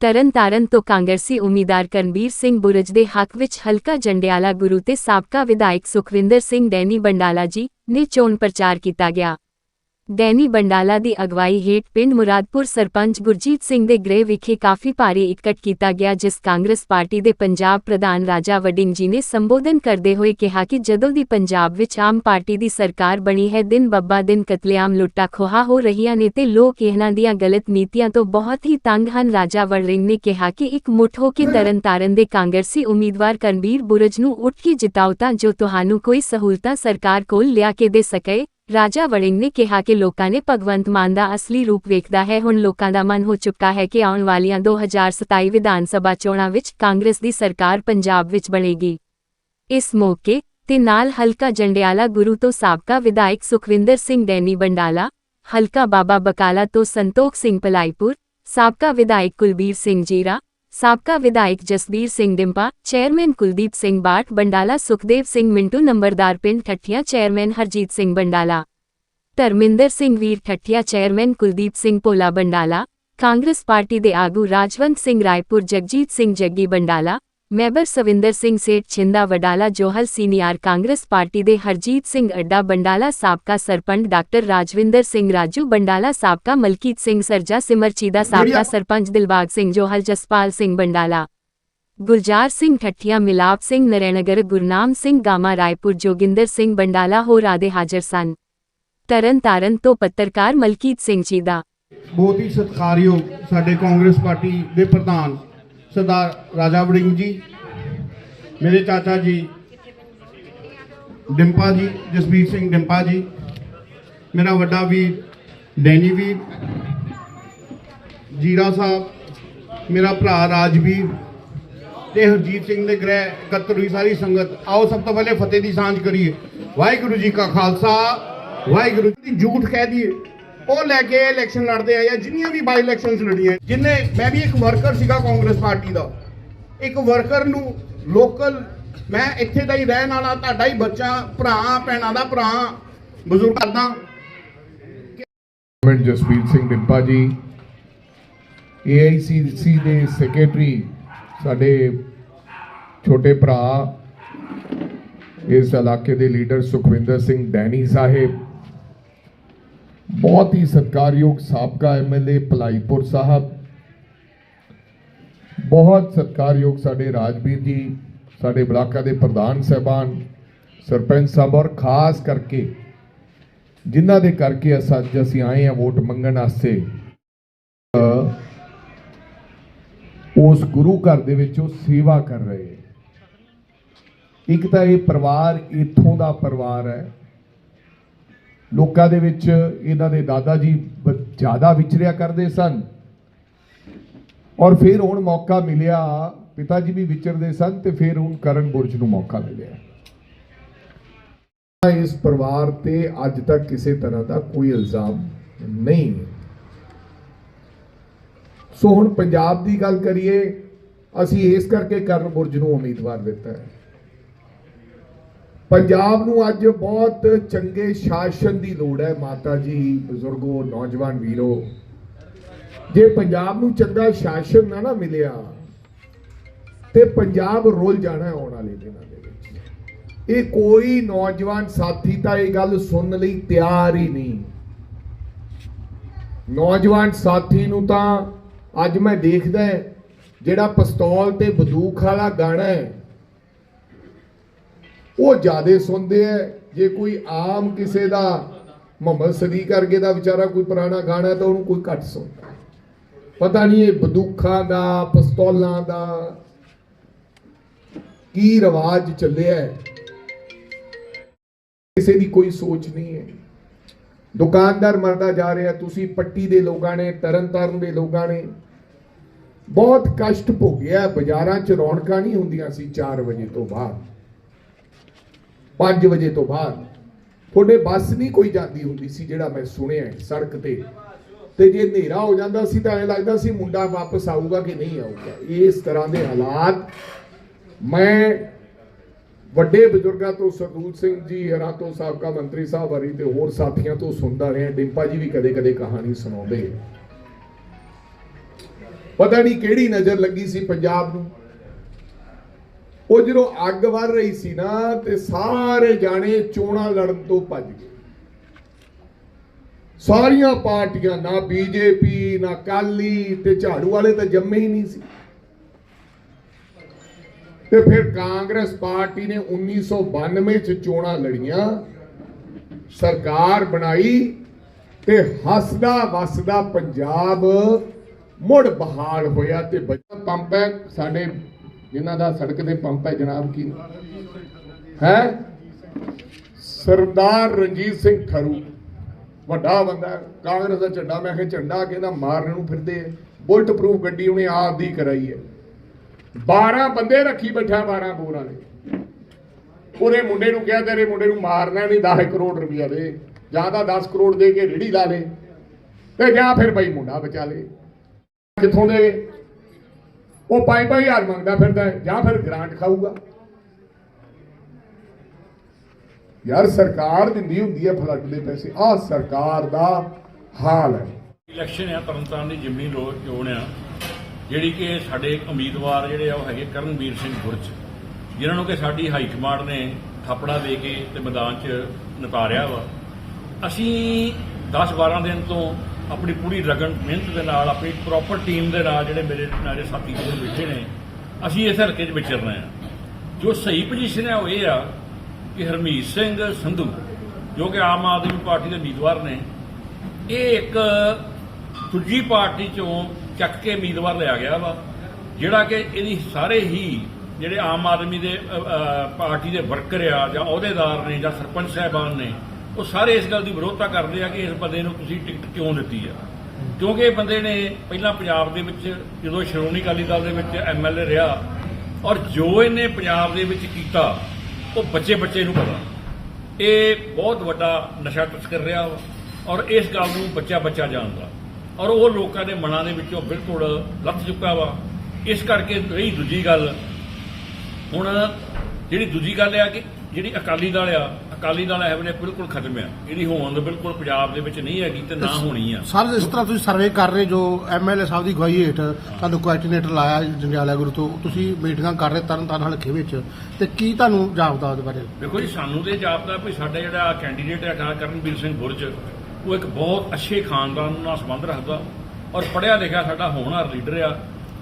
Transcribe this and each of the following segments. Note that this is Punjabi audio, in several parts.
ਤਰਨਤਾਰਨ ਤੋਂ ਕਾਂਗਰਸੀ ਉਮੀਦਵਾਰ ਕਰਨਬੀਰ ਸਿੰਘ ਬੁਰਜ ਦੇ ਹੱਕ ਵਿੱਚ ਹਲਕਾ ਜੰਡਿਆਲਾ ਗੁਰੂ ਤੇ ਸਾਬਕਾ ਵਿਧਾਇਕ ਸੁਖਵਿੰਦਰ ਸਿੰਘ ਡੈਨੀ ਬੰਡਾਲਾ ਜੀ ਨੇ ਚੋਣ ਪ੍ਰਚਾਰ ਕੀਤਾ ਗਿਆ। ਡੈਨੀ ਬੰਡਾਲਾ ਦੀ ਅਗਵਾਈ ਹੇਠ ਪਿੰਡ ਮੁਰਾਦਪੁਰ ਸਰਪੰਚ ਗੁਰਜੀਤ ਸਿੰਘ ਦੇ ਗ੍ਰਹਿ ਵਿਖੇ ਕਾਫੀ ਭਾਰੀ ਇਕੱਠ ਕੀਤਾ ਗਿਆ, ਜਿਸ ਕਾਂਗਰਸ ਪਾਰਟੀ ਦੇ ਪੰਜਾਬ ਪ੍ਰਧਾਨ ਰਾਜਾ ਵਡਿੰਗ ਜੀ ਨੇ ਸੰਬੋਧਨ ਕਰਦੇ ਹੋਏ ਕਿਹਾ ਕਿ ਜਦੋਂ ਦੀ ਪੰਜਾਬ ਵਿੱਚ ਆਮ ਪਾਰਟੀ ਦੀ ਸਰਕਾਰ ਬਣੀ ਹੈ, ਦਿਨ ਬੱਬਾ, ਦਿਨ ਕਤਲੇਆਮ, ਲੁੱਟਾ ਖੋਹਾ ਹੋ ਰਹੀਆਂ ਨੇ ਤੇ ਲੋਕ ਇਹਨਾਂ ਦੀਆਂ ਗਲਤ ਨੀਤੀਆਂ ਤੋਂ ਬਹੁਤ ਹੀ ਤੰਗ ਹਨ। ਰਾਜਾ ਵਡਿੰਗ ਨੇ ਕਿਹਾ ਕਿ ਇੱਕ ਮੁੱਠ ਹੋ ਕੇ ਤਰਨਤਾਰਨ ਦੇ ਕਾਂਗਰਸੀ ਉਮੀਦਵਾਰ ਕਰਨਬੀਰ ਬੁਰਜ ਨੂੰ ਉੱਠ ਕੇ ਜਿਤਾਓ ਤਾਂ ਜੋ ਤੁਹਾਨੂੰ ਕੋਈ ਸਹੂਲਤਾਂ ਸਰਕਾਰ ਕੋਲ ਲਿਆ ਕੇ ਦੇ ਸਕੇ। ਰਾਜਾ ਵੜਿੰਗ ਨੇ ਕਿਹਾ ਕਿ ਲੋਕਾਂ ਨੇ ਭਗਵੰਤ ਮਾਨ ਦਾ ਅਸਲੀ ਰੂਪ ਵੇਖਦਾ ਹੈ। ਹੁਣ ਲੋਕਾਂ ਦਾ ਮਨ ਹੋ ਚੁੱਕਾ ਹੈ ਕਿ ਆਉਣ ਵਾਲੀਆਂ 2027 ਵਿਧਾਨ ਸਭਾ ਚੋਣਾਂ ਵਿੱਚ ਕਾਂਗਰਸ ਦੀ ਸਰਕਾਰ ਪੰਜਾਬ ਵਿੱਚ ਬਣੇਗੀ। ਇਸ ਮੌਕੇ ਤੇ ਨਾਲ ਹਲਕਾ ਜੰਡਿਆਲਾ ਗੁਰੂ ਤੋਂ ਸਾਬਕਾ ਵਿਧਾਇਕ ਸੁਖਵਿੰਦਰ ਸਿੰਘ ਡੈਨੀ ਬੰਡਾਲਾ, ਹਲਕਾ ਬਾਬਾ ਬਕਾਲਾ ਤੋਂ ਸੰਤੋਖ ਸਿੰਘ ਪਲਾਈਪੁਰ ਸਾਬਕਾ ਵਿਧਾਇਕ ਕੁਲਬੀਰ ਸਿੰਘ ਜੀਰਾ ਸਾਬਕਾ ਵਿਧਾਇਕ ਜਸਬੀਰ ਸਿੰਘ ਡਿੰਪਾ ਚੇਅਰਮੈਨ ਕੁਲਦੀਪ ਸਿੰਘ ਬਾਠ ਬੰਡਾਲਾ ਸੁਖਦੇਵ ਸਿੰਘ ਮਿੰਟੂ ਨੰਬਰਦਾਰ ਪਿੰਡ Thathian chairman Harjit Singh Bandala Dharminder Singh Veer Thathian chairman Kuldeep Singh Bhola Bandala Congress party ਦੇ ਆਗੂ Rajwant Singh Raipur Jagjit Singh Jaggi Bandala member Swinder Singh Seth Chhinda Wadala Johal senior Congress party ਦੇ ਹਰਜੀਤ ਸਿੰਘ ਅੱਡਾ ਬੰਡਾਲਾ ਸਾਬਕਾ ਸਰਪੰਚ ਡਾਕਟਰ ਰਾਜਵਿੰਦਰ ਸਿੰਘ ਰਾਜੂ ਬੰਡਾਲਾ ਸਾਬਕਾ ਮਲਕੀਤ ਸਿੰਘ ਸਰਜਾ ਸਿਮਰਚੀਦਾ ਸਾਬਕਾ ਸਰਪੰਚ ਦਿਲਬਾਗ ਸਿੰਘ ਜੋਹਲ ਜਸਪਾਲ ਸਿੰਘ ਬੰਡਾਲਾ ਗੁਲਜ਼ਾਰ ਸਿੰਘ ਠੱਠੀਆਂ ਮਿਲਾਪ ਸਿੰਘ ਨਰੈਣਗਰ ਗੁਰਨਾਮ ਸਿੰਘ ਗਾਮਾ ਰਾਏਪੁਰ ਜੋਗਿੰਦਰ ਸਿੰਘ ਬੰਡਾਲਾ ਹੋਰ ਆਦੇ ਹਾਜ਼ਰ ਸਨ। ਤਰਨ ਤਾਰਨ ਤੋਂ ਪੱਤਰਕਾਰ ਮਲਕੀਤ ਸਿੰਘ ਜੀ ਦਾ ਬਹੁਤ ਹੀ ਸਤਿਕਾਰਯੋਗ ਸਾਡੇ ਕਾਂਗਰਸ ਪਾਰਟੀ ਦੇ ਪ੍ਰਧਾਨ ਸਰਦਾਰ ਰਾਜਾ ਵੜਿੰਗ ਜੀ, ਮੇਰੇ ਚਾਚਾ ਜੀ ਡਿੰਪਾ ਜੀ ਜਸਬੀਰ ਸਿੰਘ ਡਿੰਪਾ ਜੀ, ਮੇਰਾ ਵੱਡਾ ਵੀਰ ਡੈਨੀ ਵੀਰ, ਜੀਰਾ ਸਾਹਿਬ, ਮੇਰਾ ਭਰਾ ਰਾਜਵੀਰ ਤੇ ਹਰਜੀਤ ਸਿੰਘ ਦੇ ਗ੍ਰਹਿ ਇਕੱਤਰ ਹੋਈ ਸਾਰੀ ਸੰਗਤ। ਆਓ ਸਭ ਤੋਂ ਪਹਿਲੇ ਫਤਿਹ ਦੀ ਸਾਂਝ ਕਰੀਏ। ਵਾਹਿਗੁਰੂ ਜੀ ਕਾ ਖਾਲਸਾ, ਵਾਹਿਗੁਰੂ ਜੀ ਦੀ ਝੂਠ ਕਹਿ ਦਈਏ। ਉਹ ਲੈ ਕੇ ਇਲੈਕਸ਼ਨ ਲੜਦੇ ਆ, ਜਿੰਨੀਆਂ ਵੀ ਬਾਈ ਇਲੈਕਸ਼ਨਸ ਲੜੀਆਂ ਜਿੰਨੇ, ਮੈਂ ਵੀ ਇੱਕ ਵਰਕਰ ਸੀਗਾ ਕਾਂਗਰਸ ਪਾਰਟੀ ਦਾ। ਇੱਕ ਵਰਕਰ ਨੂੰ ਲੋਕਲ ਮੈਂ ਇੱਥੇ ਦਾ ਹੀ ਰਹਿਣ ਵਾਲਾ, ਤੁਹਾਡਾ ਹੀ ਬੱਚਾ, ਭਰਾ, ਭੈਣਾਂ ਦਾ ਭਰਾ, ਬਜ਼ੁਰਗ ਕਰਦਾ। ਗਵਰਨਮੈਂਟ ਜਸਵੀਰ ਸਿੰਘ ਡਿੰਪਾ ਜੀ AICC ਦੇ ਸੈਕਟਰੀ ਸਾਡੇ ਛੋਟੇ ਭਰਾ, ਇਸ ਇਲਾਕੇ ਦੇ ਲੀਡਰ ਸੁਖਵਿੰਦਰ ਸਿੰਘ ਡੈਨੀ ਸਾਹਿਬ ਬਹੁਤ ਹੀ ਸਤਿਕਾਰਯੋਗ ਸਾਬਕਾ ਐਮਐਲਏ ਭਲਾਈਪੁਰ ਸਾਹਿਬ। ਬਹੁਤ ਸਤਿਕਾਰਯੋਗ ਸਾਡੇ ਰਾਜਵੀਰ ਜੀ, ਸਾਡੇ ਬਲਾਕਾਂ ਦੇ ਪ੍ਰਧਾਨ ਸਹਿਬਾਨ, ਸਰਪੰਚ ਸਾਹਿਬ ਔਰ ਖਾਸ ਕਰਕੇ ਜਿਨ੍ਹਾਂ ਦੇ ਕਰਕੇ ਅਸਾਂ ਅੱਜ ਅਸੀਂ ਆਏ ਆ ਵੋਟ ਮੰਗਣ ਵਾਸਤੇ ਉਸ ਗੁਰੂ ਘਰ ਦੇ ਵਿੱਚ ਉਹ ਸੇਵਾ ਕਰ ਰਹੇ। ਇੱਕ ਤਾਂ ਇਹ ਪਰਿਵਾਰ ਇੱਥੋਂ ਦਾ ਪਰਿਵਾਰ ਹੈ। ਲੋਕਾਂ ਦੇ ਵਿੱਚ ਇਹਨਾਂ ਦੇ ਦਾਦਾ ਜੀ ਜ਼ਿਆਦਾ ਵਿਚਰਿਆ ਕਰਦੇ ਸਨ। ਔਰ ਫਿਰ ਹੁਣ ਮੌਕਾ ਮਿਲਿਆ ਪਿਤਾ ਜੀ ਵੀ ਵਿਚਰਦੇ ਸਨ ਤੇ ਫਿਰ ਹੁਣ ਕਰਨ ਬੁਰਜ ਨੂੰ ਮੌਕਾ ਮਿਲਿਆ। ਇਸ ਪਰਿਵਾਰ ਤੇ ਅੱਜ ਤੱਕ ਕਿਸੇ ਤਰ੍ਹਾਂ ਦਾ ਕੋਈ ਇਲਜ਼ਾਮ ਨਹੀਂ ਸੋ ਹੁਣ ਪੰਜਾਬ ਦੀ ਗੱਲ ਕਰੀਏ, ਅਸੀਂ ਇਸ ਕਰਕੇ ਕਰਨ ਬੁਰਜ ਨੂੰ ਉਮੀਦਵਾਰ ਦਿੱਤਾ ਹੈ। ਪੰਜਾਬ ਨੂੰ ਅੱਜ ਬਹੁਤ ਚੰਗੇ ਸ਼ਾਸਨ ਦੀ ਲੋੜ ਹੈ, ਮਾਤਾ ਜੀ, ਬਜ਼ੁਰਗੋ, ਨੌਜਵਾਨ ਵੀਰੋ। ਜੇ ਪੰਜਾਬ ਨੂੰ ਚੰਗਾ ਸ਼ਾਸਨ ਨਾ ਨਾ ਮਿਲਿਆ, ਤੇ ਪੰਜਾਬ ਰੁੱਲ ਜਾਣਾ ਆਉਣ ਵਾਲੇ ਦਿਨਾਂ ਦੇ ਵਿੱਚ। ਇਹ ਕੋਈ ਨੌਜਵਾਨ ਸਾਥੀ ਤਾਂ ਇਹ ਗੱਲ ਸੁਣਨ ਲਈ ਤਿਆਰ ਹੀ ਨਹੀਂ। ਨੌਜਵਾਨ ਸਾਥੀ ਨੂੰ ਤਾਂ ਅੱਜ ਮੈਂ ਦੇਖਦਾ ਜਿਹੜਾ ਪਿਸਤੌਲ ਤੇ ਬੰਦੂਕ ਵਾਲਾ ਗਾਣਾ ਹੈ ਉਹ ਜਿਆਦੇ ਸੁਣਦੇ ਐ, ਜੇ ਕੋਈ ਆਮ ਕਿਸੇ ਦਾ ਮੁਹੰਮਦ ਸਦੀਕ ਵਰਗੇ ਦਾ ਵਿਚਾਰਾ ਕੋਈ ਪੁਰਾਣਾ ਗਾਣਾ ਤਾਂ ਉਹਨੂੰ ਕੋਈ ਘੱਟ ਸੁਣਦਾ। ਪਤਾ ਨਹੀਂ ਇਹ ਬੰਦੂਕਾਂ ਦਾ, ਪਿਸਤੌਲਾਂ ਦਾ ਕੀ ਰਿਵਾਜ ਚੱਲਿਆ ਕਿਸੇ ਦੀ ਕੋਈ ਸੋਚ ਨਹੀਂ ਹੈ ਦੁਕਾਨਦਾਰ ਮਰਦਾ ਜਾ ਰਿਹਾ, ਤੁਸੀਂ ਪੱਟੀ ਦੇ ਲੋਕਾਂ ਨੇ, ਤਰਨਤਾਰਨ ਦੇ ਲੋਕਾਂ ਨੇ। ਬਹੁਤ ਕਸ਼ਟ ਭੋਗਿਆ, ਬਾਜ਼ਾਰਾਂ 'ਚ ਰੌਣਕਾਂ ਨਹੀਂ ਹੁੰਦੀਆਂ ਸੀ 4 ਵਜੇ ਤੋਂ ਬਾਅਦ। 5 ਵਜੇ ਤੋਂ ਬਾਅਦ ਤੁਹਾਡੇ ਬੱਸ ਨਹੀਂ ਕੋਈ ਜਾਂਦੀ ਹੁੰਦੀ ਸੀ ਜਿਹੜਾ ਮੈਂ ਸੁਣਿਆ ਸੜਕ ਤੇ। ਤੇ ਜੇ ਹਨੇਰਾ ਹੋ ਜਾਂਦਾ ਸੀ ਤਾਂ ਐਂ ਲੱਗਦਾ ਸੀ ਮੁੰਡਾ ਵਾਪਸ ਆਊਗਾ ਕਿ ਨਹੀਂ ਆਊਗਾ। ਇਸ ਤਰ੍ਹਾਂ ਦੇ ਹਾਲਾਤ ਮੈਂ ਵੱਡੇ ਬਜ਼ੁਰਗਾਂ ਤੋਂ ਸਰਦੂਲ ਸਿੰਘ ਜੀ, ਹਰਾਂ ਤੋਂ ਸਾਬਕਾ ਮੰਤਰੀ ਸਾਹਿਬ ਹਰੀ ਤੇ ਹੋਰ ਸਾਥੀਆਂ ਤੋਂ ਸੁਣਦਾ ਰਿਹਾ। ਡਿੰਪਾ ਜੀ ਵੀ ਕਦੇ-ਕਦੇ ਕਹਾਣੀ ਸੁਣਾਉਂਦੇ। ਪਤਾ ਨਹੀਂ ਕਿਹੜੀ ਨਜ਼ਰ ਲੱਗੀ ਸੀ ਪੰਜਾਬ ਨੂੰ। ਉਹ ਜਦੋਂ ਅੱਗ ਵਰ ਰਹੀ ਸੀ ਨਾ, ਤੇ ਸਾਰੇ ਜਾਣੇ ਚੋਣਾਂ ਲੜਨ ਤੋਂ ਭੱਜ ਗਏ। ਸਾਰੀਆਂ ਪਾਰਟੀਆਂ ਨਾ ਬੀਜੇਪੀ, ਨਾ ਕਾਲੀ ਤੇ ਝਾੜੂ ਵਾਲੇ ਤਾਂ ਜੰਮੇ ਹੀ ਨਹੀਂ ਸੀ। ਤੇ ਫਿਰ ਕਾਂਗਰਸ ਪਾਰਟੀ ਨੇ 1992 ਚ ਚੋਣਾਂ ਲੜੀਆਂ, ਸਰਕਾਰ ਬਣਾਈ, ਤੇ ਹੱਸਦਾ ਵਸਦਾ ਪੰਜਾਬ ਮੁੜ ਬਹਾਲ ਹੋਇਆ ਤੇ ਬੱਚਾ ਪੰਪ ਹੈ ਸਾਡੇ ਜਿਨ੍ਹਾਂ ਦਾ ਸੜਕ ਦੇ ਪੰਪ ਹੈ ਜਨਾਬ ਕੀ ਹੈ? ਸਰਦਾਰ ਰਣਜੀਤ ਸਿੰਘ ਠਰੂ। ਵੱਡਾ ਬੰਦਾ ਕਾਂਗਰਸ ਦਾ ਝੰਡਾ। ਮੈਂ ਕਿਹਾ ਝੰਡਾ ਕਹਿੰਦਾ ਮਾਰਨ ਨੂੰ ਫਿਰਦੇ ਆ। ਬੁਲਟ ਪ੍ਰੂਫ ਗੱਡੀ ਉਹਨੇ ਆਪ ਦੀ ਕਰਾਈ ਹੈ। 12 ਬੰਦੇ ਰੱਖੀ ਬੈਠਾ 12 ਬੋਰਾਂ ਨੇ। ਉਹਦੇ ਮੁੰਡੇ ਨੂੰ ਕਿਹਾ ਤੇਰੇ ਮੁੰਡੇ ਨੂੰ ਮਾਰਨਾ ਨਹੀਂ 10 ਕਰੋੜ ਰੁਪਇਆ ਦੇ। ਜਾਂ ਤਾਂ 10 ਕਰੋੜ ਦੇ ਕੇ ਰੇੜੀ ਲਾ ਲੇ। ਤੇ ਜਾਂ ਫਿਰ ਬਈ ਮੁੰਡਾ ਬਚਾ ਲੇ। ਕਿੱਥੋਂ ਦੇ? ਉਹ ਪਾਈ ਪਾਈ ਹਜ਼ਾਰ ਮੰਗਦਾ ਫਿਰਦਾ ਜਾਂ ਫਿਰ ਗ੍ਰਾਂਟ ਖਾਊਗਾ। ਯਾਰ ਸਰਕਾਰ ਦਿੰਦੀ ਹੁੰਦੀ ਹੈ ਫਲੱਡ ਦੇ ਪੈਸੇ। ਆਹ ਸਰਕਾਰ ਦਾ ਹਾਲ ਹੈ। ਇਲੈਕਸ਼ਨ ਆ ਤਰਨਤਾਰਨ ਦੀ ਜਿਮਨੀ ਰੋ ਚੋਣ ਆ। ਜਿਹੜੀ ਕਿ ਸਾਡੇ ਉਮੀਦਵਾਰ ਜਿਹੜੇ ਆ, ਉਹ ਹੈਗੇ ਕਰਨਵੀਰ ਸਿੰਘ ਗੁਰਜ ਜਿਨ੍ਹਾਂ ਨੂੰ ਕਿ ਸਾਡੀ ਹਾਈ ਕਮਾਂਡ ਨੇ ਥਾਪੜਾ ਦੇ ਕੇ ਤੇ ਮੈਦਾਨ 'ਚ ਨਤਾਰਿਆ ਵਾ। ਅਸੀਂ 10-12 ਦਿਨ ਤੋਂ ਆਪਣੀ ਪੂਰੀ ਲਗਨ ਮਿਹਨਤ ਦੇ ਨਾਲ, ਆਪਣੀ ਪ੍ਰੋਪਰ ਟੀਮ ਦੇ ਨਾਲ ਜਿਹੜੇ ਮੇਰੇ ਨਾਲੇ ਸਾਥੀ ਜਿਹੜੇ ਬੈਠੇ ਨੇ, ਅਸੀਂ ਇਸ ਹਲਕੇ 'ਚ ਵਿਚਰਨਾ ਰਹੇ ਹਾਂ। ਜੋ ਸਹੀ ਪੋਜੀਸ਼ਨ ਹੈ ਉਹ ਇਹ ਆ ਕਿ ਹਰਮੀਤ ਸਿੰਘ ਸੰਧੂ, ਜੋ ਕਿ ਆਮ ਆਦਮੀ ਪਾਰਟੀ ਦੇ ਉਮੀਦਵਾਰ ਨੇ, ਇਹ ਇੱਕ ਦੂਜੀ ਪਾਰਟੀ ਚੋਂ ਚੱਕ ਕੇ ਉਮੀਦਵਾਰ ਲਿਆ ਗਿਆ ਵਾ, ਜਿਹੜਾ ਕਿ ਇਹਦੀ ਸਾਰੇ ਹੀ ਜਿਹੜੇ ਆਮ ਆਦਮੀ ਦੇ ਪਾਰਟੀ ਦੇ ਵਰਕਰ ਆ ਜਾਂ ਅਹੁਦੇਦਾਰ ਨੇ ਜਾਂ ਸਰਪੰਚ ਸਾਹਿਬਾਨ ਨੇ ਉਹ ਸਾਰੇ ਇਸ ਗੱਲ ਦੀ ਵਿਰੋਧਤਾ ਕਰਦੇ ਆ ਕਿ ਇਸ ਬੰਦੇ ਨੂੰ ਤੁਸੀਂ ਟਿਕਟ ਕਿਉਂ ਦਿੱਤੀ ਆ? ਕਿਉਂਕਿ ਇਹ ਬੰਦੇ ਨੇ ਪਹਿਲਾਂ ਪੰਜਾਬ ਦੇ ਵਿੱਚ, ਜਦੋਂ ਸ਼੍ਰੋਮਣੀ ਅਕਾਲੀ ਦਲ ਦੇ ਵਿੱਚ ਐਮਐਲਏ ਰਿਹਾ ਔਰ ਜੋ ਇਹਨੇ ਪੰਜਾਬ ਦੇ ਵਿੱਚ ਕੀਤਾ, ਉਹ ਬੱਚੇ ਬੱਚੇ ਨੂੰ ਪਤਾ। ਇਹ ਬਹੁਤ ਵੱਡਾ ਨਸ਼ਾ ਤਸਕਰ ਰਿਹਾ ਵਾ ਔਰ ਇਸ ਗੱਲ ਨੂੰ ਬੱਚਾ ਬੱਚਾ ਜਾਣਦਾ। ਔਰ ਉਹ ਲੋਕਾਂ ਦੇ ਮਨਾਂ ਦੇ ਵਿੱਚੋਂ ਬਿਲਕੁਲ ਲੱਥ ਚੁੱਕਾ ਵਾ। ਇਸ ਕਰਕੇ ਰਹੀ ਦੂਜੀ ਗੱਲ। ਹੁਣ ਜਿਹੜੀ ਦੂਜੀ ਗੱਲ ਆ ਕਿ ਜਿਹੜੀ ਅਕਾਲੀ ਦਲ ਆ ਅਕਾਲੀ ਦਲ ਇਹ ਵੇਲੇ ਬਿਲਕੁਲ ਖਤਮ ਆ। ਇਹਦੀ ਹੋਂਦ ਬਿਲਕੁਲ ਪੰਜਾਬ ਦੇ ਵਿੱਚ ਨਹੀਂ ਹੈਗੀ ਤੇ ਨਾ ਹੋਣੀ ਆ। ਸਰ ਜਿਸ ਤਰ੍ਹਾਂ ਤੁਸੀਂ ਸਰਵੇ ਕਰ ਰਹੇ ਜੋ ਐਮਐਲਏ ਸਾਹਿਬ ਦੀ ਅਗਵਾਈ ਹੇਠ ਤੁਹਾਨੂੰ ਕੋਆਰਡੀਨੇਟਰ ਲਾਇਆ ਜੰਡਿਆਲਾ ਗੁਰੂ ਤੋਂ ਤੁਸੀਂ ਮੀਟਿੰਗਾਂ ਕਰ ਰਹੇ ਤਰਨ ਤਾਰਨ ਹਲਕੇ ਵਿੱਚ। ਤੇ ਕੀ ਤੁਹਾਨੂੰ ਜਾਪਦਾ ਉਹਦੇ ਬਾਰੇ? ਦੇਖੋ ਜੀ ਸਾਨੂੰ ਤੇ ਜਾਪਦਾ ਵੀ ਸਾਡਾ ਜਿਹੜਾ ਕੈਂਡੀਡੇਟ ਹੈ ਕਰਨਵੀਰ ਸਿੰਘ ਬੁਰਜ ਉਹ ਇੱਕ ਬਹੁਤ ਅੱਛੇ ਖਾਨਦਾਨ ਨਾਲ ਸੰਬੰਧ ਰੱਖਦਾ ਔਰ ਪੜ੍ਹਿਆ ਲਿਖਿਆ ਸਾਡਾ ਹੋਣਹਾਰ ਲੀਡਰ ਆ।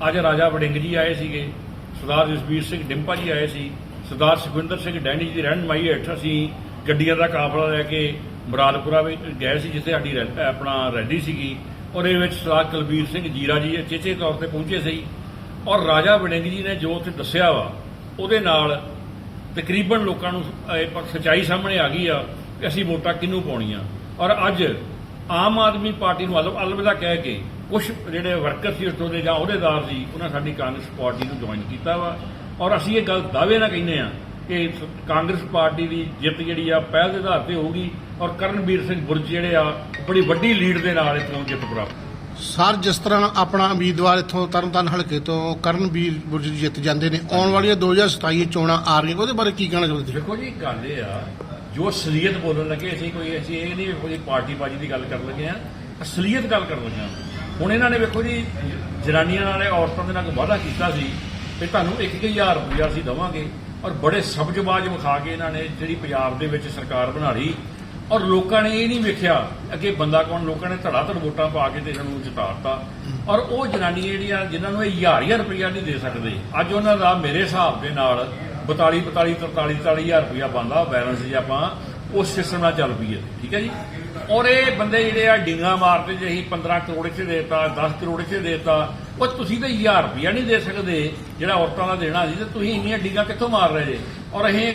ਅੱਜ ਰਾਜਾ ਵੜਿੰਗ ਜੀ ਆਏ ਸੀਗੇ ਸਰਦਾਰ ਜਸਬੀਰ ਸਿੰਘ ਡਿੰਪਾ ਜੀ ਆਏ ਸੀ ਸਰਦਾਰ ਸੁਖਵਿੰਦਰ ਸਿੰਘ ਡੈਣੀ ਜੀ ਦੀ ਰਹਿਨਮਾਈ ਹੇਠ ਅਸੀਂ ਗੱਡੀਆਂ ਦਾ ਕਾਫਲਾ ਲੈ ਕੇ ਮੁਰਾਦਪੁਰਾ ਵਿੱਚ ਗਏ ਸੀ, ਜਿੱਥੇ ਸਾਡੀ ਆਪਣਾ ਰੈਲੀ ਸੀਗੀ। ਔਰ ਇਹ ਵਿੱਚ ਸਰਦਾਰ ਕੁਲਬੀਰ ਸਿੰਘ ਜੀਰਾ ਜੀ ਚੇਚੇ ਤੌਰ ਤੇ ਪਹੁੰਚੇ ਸੀ। ਔਰ ਰਾਜਾ ਵੜਿੰਗ ਜੀ ਨੇ ਜੋ ਉੱਥੇ ਦੱਸਿਆ ਵਾ, ਉਹਦੇ ਨਾਲ ਤਕਰੀਬਨ ਲੋਕਾਂ ਨੂੰ ਸਚਾਈ ਸਾਹਮਣੇ ਆ ਗਈ ਆ ਕਿ ਅਸੀਂ ਵੋਟਾਂ ਕਿਹਨੂੰ ਪਾਉਣੀਆਂ। ਔਰ ਅੱਜ ਆਮ ਆਦਮੀ ਪਾਰਟੀ ਨੂੰ ਅਲ- ਅਲਵਿਦਾ ਕਹਿ ਕੇ ਕੁਝ ਜਿਹੜੇ ਵਰਕਰ ਸੀ ਉੱਥੋਂ ਦੇ ਜਾਂ ਅਹੁਦੇਦਾਰ ਸੀ, ਉਹਨਾਂ ਸਾਡੀ ਕਾਂਗਰਸ ਪਾਰਟੀ ਨੂੰ ਜੁਆਇਨ ਕੀਤਾ ਵਾ। ਔਰ ਅਸੀਂ ਇਹ ਗੱਲ ਦਾਅਵੇ ਨਾਲ ਕਹਿੰਦੇ ਆ ਕਿ ਕਾਂਗਰਸ ਪਾਰਟੀ ਦੀ ਜਿੱਤ ਜਿਹੜੀ ਆ ਪਹਿਲ ਦੇ ਆਧਾਰ ਤੇ ਹੋਊਗੀ ਔਰ ਕਰਨਵੀਰ ਸਿੰਘ ਬੁਰਜ ਜਿਹੜੇ ਆ ਬੜੀ ਵੱਡੀ ਲੀਡ ਦੇ ਨਾਲ ਇੱਥੋਂ ਜਿੱਤ ਪ੍ਰਾਪਤ ਸਰ ਜਿਸ ਤਰ੍ਹਾਂ ਆਪਣਾ ਉਮੀਦਵਾਰ ਇੱਥੋਂ ਤਰਨ ਤਾਰਨ ਹਲਕੇ ਤੋਂ ਕਰਨਵੀਰ ਬੁਰਜ ਜਿੱਤ ਜਾਂਦੇ ਨੇ ਆਉਣ ਵਾਲੀਆਂ 2027 ਚੋਣਾਂ ਆ ਰਹੀਆਂ ਉਹਦੇ ਬਾਰੇ ਕੀ ਕਹਿਣਾ ਚਾਹੁੰਦੇ ਦੇਖੋ ਜੀ ਗੱਲ ਇਹ ਆ ਜੋ ਅਸਲੀਅਤ ਬੋਲਣ ਲੱਗੇ ਅਸੀਂ ਕੋਈ ਅਸੀਂ ਇਹ ਨਹੀਂ ਕੋਈ ਪਾਰਟੀ ਬਾਜੀ ਦੀ ਗੱਲ ਕਰਨ ਲੱਗੇ ਆ ਅਸਲੀਅਤ ਗੱਲ ਕਰਨ ਲੱਗੇ ਆ ਹੁਣ ਇਹਨਾਂ ਨੇ ਵੇਖੋ ਜੀ ਜਨਾਨੀਆਂ ਨਾਲੇ ਔਰਤਾਂ ਦੇ ਨਾਲ ਵਾਅਦਾ ਕੀਤਾ ਸੀ ਕਿ ਤੁਹਾਨੂੰ 1000 ਰੁਪਇਆ ਅਸੀਂ ਦੇਵਾਂਗੇ ਔਰ ਬੜੇ ਸਬਜ਼ਬਾਜ਼ ਵਿਖਾ ਕੇ ਇਹਨਾਂ ਨੇ ਜਿਹੜੀ ਪੰਜਾਬ ਦੇ ਵਿੱਚ ਸਰਕਾਰ ਬਣਾ ਲਈ ਔਰ ਲੋਕਾਂ ਨੇ ਇਹ ਨਹੀਂ ਵੇਖਿਆ ਅੱਗੇ ਬੰਦਾ ਕੌਣ, ਲੋਕਾਂ ਨੇ ਧੜਾ ਧੜ ਵੋਟਾਂ ਪਾ ਕੇ ਤੇ ਇਹਨਾਂ ਨੂੰ ਜਿਤਾਤਾ। ਔਰ ਉਹ ਜਨਾਨੀ ਜਿਹੜੀਆਂ, ਜਿਨ੍ਹਾਂ ਨੂੰ ਇਹ ਹਜ਼ਾਰ ਹਜ਼ਾਰ ਰੁਪਇਆ ਨਹੀਂ ਦੇ ਸਕਦੇ, ਅੱਜ ਉਹਨਾਂ ਦਾ ਮੇਰੇ ਹਿਸਾਬ ਦੇ ਨਾਲ 42 42 43 40000 ਰੁਪਇਆ ਬੰਦਾ ਬੈਲੈਂਸ ਜੇ ਆਪਾਂ ਉਸ ਸਿਸਟਮ ਨਾਲ ਚੱਲ ਪਈ ਹੈ, ਠੀਕ ਹੈ ਜੀ? ਔਰ ਇਹ ਬੰਦੇ ਜਿਹੜੇ ਆ ਡਿੰਗਾ ਮਾਰਦੇ ਜੇ ਅਸੀਂ 15 ਕਰੋੜ ਚ ਦੇਤਾ 10 ਕਰੋੜ ਚ ਦੇਤਾ, ਉਹ ਤੁਸੀਂ ਤਾਂ 1000 ਰੁਪਇਆ ਨਹੀਂ ਦੇ ਸਕਦੇ ਜਿਹੜਾ ਔਰਤਾਂ ਦਾ ਦੇਣਾ ਸੀ, ਤੇ ਤੁਸੀਂ ਇੰਨੀਆਂ ਡਿੰਗਾ ਕਿੱਥੋਂ ਮਾਰ ਰਹੇ ਜੇ? ਔਰ ਅਸੀਂ